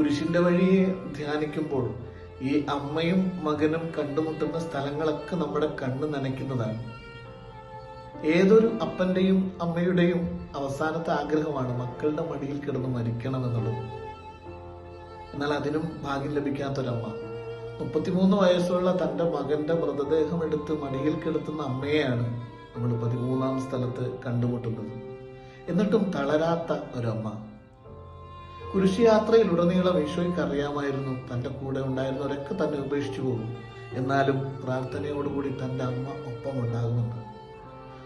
കുരിശിന്റെ വഴിയെ ധ്യാനിക്കുമ്പോൾ ഈ അമ്മയും മകനും കണ്ടുമുട്ടുന്ന സ്ഥലങ്ങളൊക്കെ നമ്മുടെ കണ്ണ് നനയ്ക്കുന്നതാണ്. ഏതൊരു അപ്പന്റെയും അമ്മയുടെയും അവസാനത്തെ ആഗ്രഹമാണ് മക്കളുടെ മടിയിൽ കിടന്ന് മരിക്കണം എന്നുള്ളത് എന്നാൽ അതിനും ഭാഗ്യം ലഭിക്കാത്തൊരമ്മ. മുപ്പത്തിമൂന്ന് വയസ്സുള്ള തന്റെ മകന്റെ മൃതദേഹം എടുത്ത് മടിയിൽ കിടത്തുന്ന അമ്മയെയാണ് നമ്മൾ പതിമൂന്നാം സ്ഥലത്ത് കണ്ടുമുട്ടുന്നത്. എന്നിട്ടും തളരാത്ത ഒരമ്മ. കുരിശുയാത്രയിലുടനീളം ഈശോയ്ക്ക് അറിയാമായിരുന്നു തന്റെ കൂടെ ഉണ്ടായിരുന്നവരൊക്കെ തന്നെ ഉപേക്ഷിച്ചു പോകും. എന്നാലും പ്രാർത്ഥനയോടുകൂടി തന്റെ അമ്മ ഒപ്പം ഉണ്ടാകുന്നുണ്ട്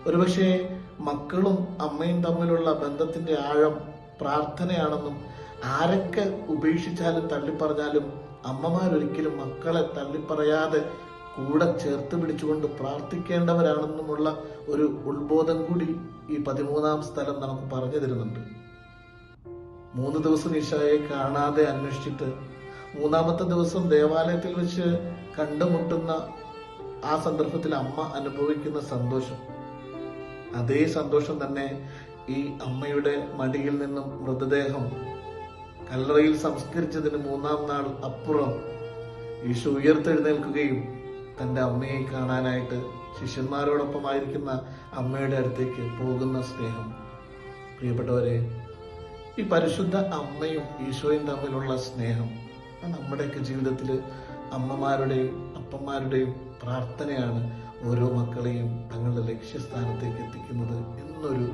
ഒരുപക്ഷെ മക്കളും അമ്മയും തമ്മിലുള്ള ബന്ധത്തിന്റെ ആഴം പ്രാർത്ഥനയാണെന്നും ആരൊക്കെ ഉപേക്ഷിച്ചാലും തള്ളിപ്പറഞ്ഞാലും അമ്മമാരൊരിക്കലും മക്കളെ തള്ളിപ്പറയാതെ കൂടെ ചേർത്ത് പിടിച്ചുകൊണ്ട് പ്രാർത്ഥിക്കേണ്ടവരാണെന്നുമുള്ള ഒരു ഉത്ബോധം കൂടി ഈ പതിമൂന്നാം സ്ഥലം നമുക്ക് പറഞ്ഞു തരുന്നുണ്ട്. മൂന്ന് ദിവസം ഈശോയെ കാണാതെ അന്വേഷിച്ചിട്ട് മൂന്നാമത്തെ ദിവസം ദേവാലയത്തിൽ വെച്ച് കണ്ടുമുട്ടുന്ന ആ സന്ദർഭത്തിൽ അമ്മ അനുഭവിക്കുന്ന സന്തോഷം. അതേ സന്തോഷം തന്നെ ഈ അമ്മയുടെ മടിയിൽ നിന്നും മൃതദേഹം കല്ലറയിൽ സംസ്കരിച്ചതിന് മൂന്നാം നാൾ അപ്പുറം ഈശോ ഉയർത്തെഴുന്നേൽക്കുകയും തന്റെ അമ്മയെ കാണാനായിട്ട് ശിഷ്യന്മാരോടൊപ്പമായിരിക്കുന്ന അമ്മയുടെ അടുത്തേക്ക് പോകുന്ന സ്നേഹം. പ്രിയപ്പെട്ടവരെ ഈ പരിശുദ്ധ അമ്മയും ഈശോയും തമ്മിലുള്ള സ്നേഹം നമ്മുടെയൊക്കെ ജീവിതത്തിൽ അമ്മമാരുടെയും അപ്പന്മാരുടെയും പ്രാർത്ഥനയാണ് ഓരോ മക്കളെയും തങ്ങളുടെ ലക്ഷ്യസ്ഥാനത്തേക്ക് എത്തിക്കുന്നത് എന്നൊരു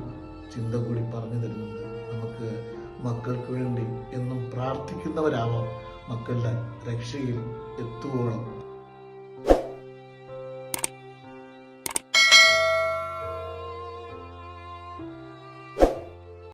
ചിന്ത കൂടി പറഞ്ഞു തരുന്നുണ്ട്. നമുക്ക് മക്കൾക്ക് വേണ്ടി എന്നും പ്രാർത്ഥിക്കുന്നവരാവാം. മക്കളുടെ രക്ഷയിൽ എത്തുവോളം